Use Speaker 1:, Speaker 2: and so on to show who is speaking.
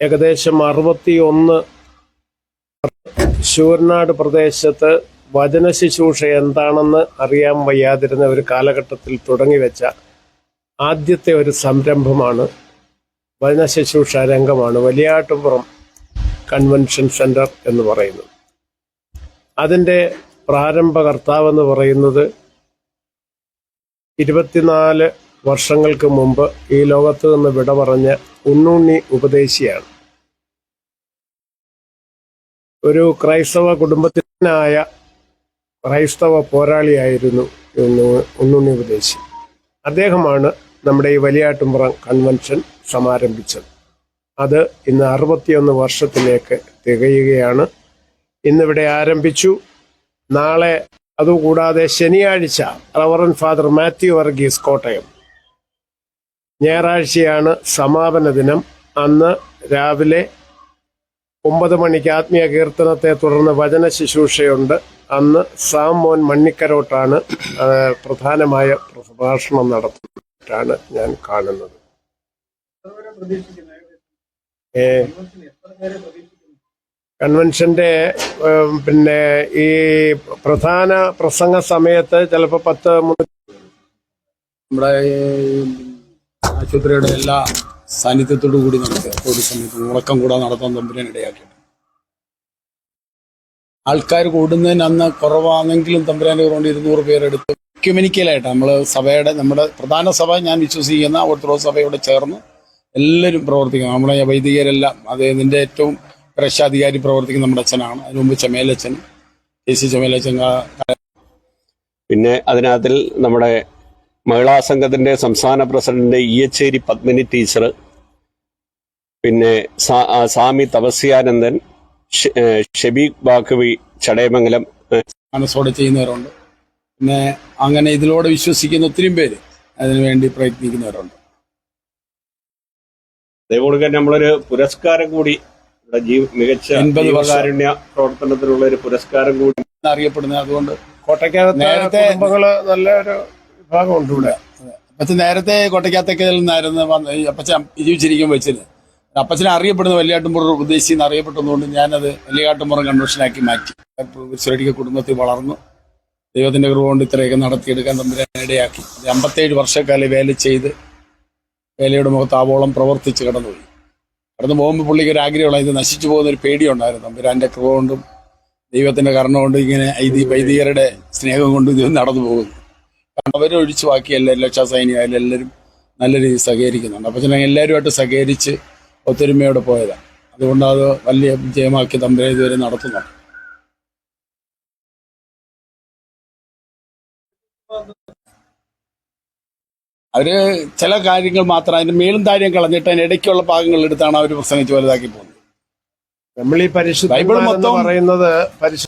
Speaker 1: ഏകദേശം അറുപത്തി ഒന്ന് ശൂരനാട് പ്രദേശത്ത് വചന ശുശ്രൂഷ എന്താണെന്ന് അറിയാൻ വയ്യാതിരുന്ന ഒരു കാലഘട്ടത്തിൽ തുടങ്ങിവെച്ച ആദ്യത്തെ ഒരു സംരംഭമാണ് വചന ശുശ്രൂഷ രംഗമാണ്. വലിയാട്ടുപുറം കൺവെൻഷൻ സെന്റർ എന്ന് പറയുന്നത് അതിന്റെ പ്രാരംഭകർത്താവെന്ന് പറയുന്നത് ഇരുപത്തിനാല് വർഷങ്ങൾക്ക് മുമ്പ് ഈ ലോകത്ത് നിന്ന് വിട പറഞ്ഞ ഉണ്ണുണ്ണി ഉപദേശിയാണ്. ഒരു ക്രൈസ്തവ കുടുംബത്തിനായ ക്രൈസ്തവ പോരാളിയായിരുന്നു ഉണ്ണു- ഉണ്ണുണ്ണി ഉപദേശി. അദ്ദേഹമാണ് നമ്മുടെ ഈ വലിയാട്ടുംപുറം കൺവെൻഷൻ സമാരംഭിച്ചത്. അത് ഇന്ന് അറുപത്തിയൊന്ന് വർഷത്തിലേക്ക് തികയുകയാണ്. ഇന്നിവിടെ ആരംഭിച്ചു. നാളെ അതുകൂടാതെ ശനിയാഴ്ച റവറൻ ഫാദർ മാത്യു വർഗീസ് കോട്ടയം. ഞായറാഴ്ചയാണ് സമാപന ദിനം. അന്ന് രാവിലെ ഒമ്പത് മണിക്ക് ആത്മീയ കീർത്തനത്തെ തുടർന്ന് വചന ശുശ്രൂഷയുണ്ട്. അന്ന് സാം മോൻ മണ്ണിക്കരോട്ടാണ് പ്രധാനമായ പ്രഭാഷണം നടത്തുന്നതായിട്ടാണ് ഞാൻ കാണുന്നത്. കൺവെൻഷന്റെ പിന്നെ ഈ പ്രധാന പ്രസംഗ സമയത്ത് ചിലപ്പോൾ പത്ത്
Speaker 2: നമ്മുടെ ആശുപത്രിയുടെ എല്ലാ സാന്നിധ്യത്തോടു കൂടി നടത്തുക ഒരു സമയത്ത് മുടക്കം കൂടാതെ നടത്താൻ തമ്പുരാൻ ഇടയാക്കി ആൾക്കാർ കൂടുന്നതിന് അന്ന് കുറവാണെങ്കിലും തമ്പുരാന്റെ കൊണ്ട് ഇരുന്നൂറ് പേരെടുത്ത് ക്യുമനിക്കലായിട്ട് നമ്മൾ സഭയുടെ നമ്മുടെ പ്രധാന സഭ ഞാൻ വിശ്വസിക്കുന്ന ഓർത്തഡോക്സ് സഭയോട് ചേർന്ന് എല്ലാവരും പ്രവർത്തിക്കണം നമ്മുടെ വൈദികരെല്ലാം അത് ഇതിന്റെ ഏറ്റവും രക്ഷാധികാരി പ്രവർത്തിക്കുന്ന നമ്മുടെ അച്ഛനാണ്. അതിനു മുമ്പ് ചെമേലച്ചൻ കെ സി
Speaker 3: പിന്നെ അതിനകത്തിൽ നമ്മുടെ മഹിളാ സംഘത്തിന്റെ സംസ്ഥാന പ്രസിഡന്റ് ഇയച്ചേരി പത്മിനി ടീച്ചർ പിന്നെ സ്വാമി തപസ്യാനന്ദൻ ഷെബീഖ് ബാഖവി ചടയമംഗലം
Speaker 2: മനസ്സോടെ ചെയ്യുന്നവരുണ്ട് പിന്നെ അങ്ങനെ ഇതിലൂടെ വിശ്വസിക്കുന്ന ഒത്തിരി പേര് അതിനുവേണ്ടി പ്രയത്നിക്കുന്നവരുണ്ട്
Speaker 3: അതേപോലെ നമ്മളൊരു പുരസ്കാരം കൂടി ഇവിടെ ജീവ മികച്ച. ജീവകാരുണ്യ പ്രവർത്തനത്തിനുള്ള ഒരു പുരസ്കാരം കൂടി
Speaker 2: അറിയപ്പെടുന്നത് അതുകൊണ്ട്
Speaker 1: കോട്ടയ്ക്കകത്ത്
Speaker 2: നേരത്തെ-
Speaker 1: കുടുംബങ്ങൾ നല്ലൊരു വിഭാഗമുണ്ട് ഇവിടെ.
Speaker 2: അപ്പച്ച നേരത്തെ കോട്ടയ്ക്കകത്തൊക്കെ നിന്നായിരുന്നു വന്ന് ഈ അപ്പച്ച ജീവിച്ചിരിക്കും വെച്ചത് അപ്പച്ചനെ അറിയപ്പെടുന്ന വലിയാട്ടുംപുറം ഉദ്ദേശിച്ച് എന്ന് അറിയപ്പെട്ടതുകൊണ്ട് ഞാനത് വലിയാട്ടുംപുറം കൺവെൻഷനാക്കി മാറ്റി. സുരടിക കുടുംബത്തിൽ വളർന്നു. ദൈവത്തിന്റെ കൃപ കൊണ്ട് ഇത്രയൊക്കെ നടത്തിയെടുക്കാൻ ഇത് അമ്പത്തേഴ് വർഷക്കാലം വേല ചെയ്ത് വേലയുടെ മുഖത്ത് ആവോളം പ്രവർത്തിച്ച് കടന്നുപോയി. കടന്നു പോകുമ്പോൾ പുള്ളിക്ക് ഒരു ആഗ്രഹമുള്ള ഇത് നശിച്ചു പോകുന്ന ഒരു പേടിയുണ്ടായിരുന്നു. തമ്പുരാന്റെ കൃപ കൊണ്ടും ദൈവത്തിന്റെ കരുണ കൊണ്ടും ഇങ്ങനെ ഐതി വൈദികരുടെ സ്നേഹം കൊണ്ടും ഇത് നടന്നു പോകുന്നു. കാരണം അവരൊഴിച്ചു ബാക്കി എല്ലാ രക്ഷാസൈനികരും എല്ലാവരും നല്ല രീതിയിൽ സഹകരിക്കുന്നുണ്ട്. അപ്പോൾ ഞാൻ എല്ലാവരുമായിട്ട് സഹകരിച്ച് ഒത്തൊരുമയോടെ പോയതാണ്. അതുകൊണ്ട് അത് വലിയ വിജയമാക്കി തമ്പുരാൻ ഇതുവരെ നടത്തുന്നുണ്ട്. അവർ ചില കാര്യങ്ങൾ മാത്രം അതിന്റെ മേലും താഴെയും കളഞ്ഞിട്ട് അതിന് ഇടയ്ക്കുള്ള ഭാഗങ്ങൾ എടുത്താണ് അവർ പ്രസംഗിച്ച് വലുതാക്കി പോകുന്നത്.
Speaker 1: നമ്മൾ ഈ പരിശുദ്ധ
Speaker 2: ബൈബിൾ മൊത്തം-
Speaker 1: പറയുന്നത് പരിശുദ്ധ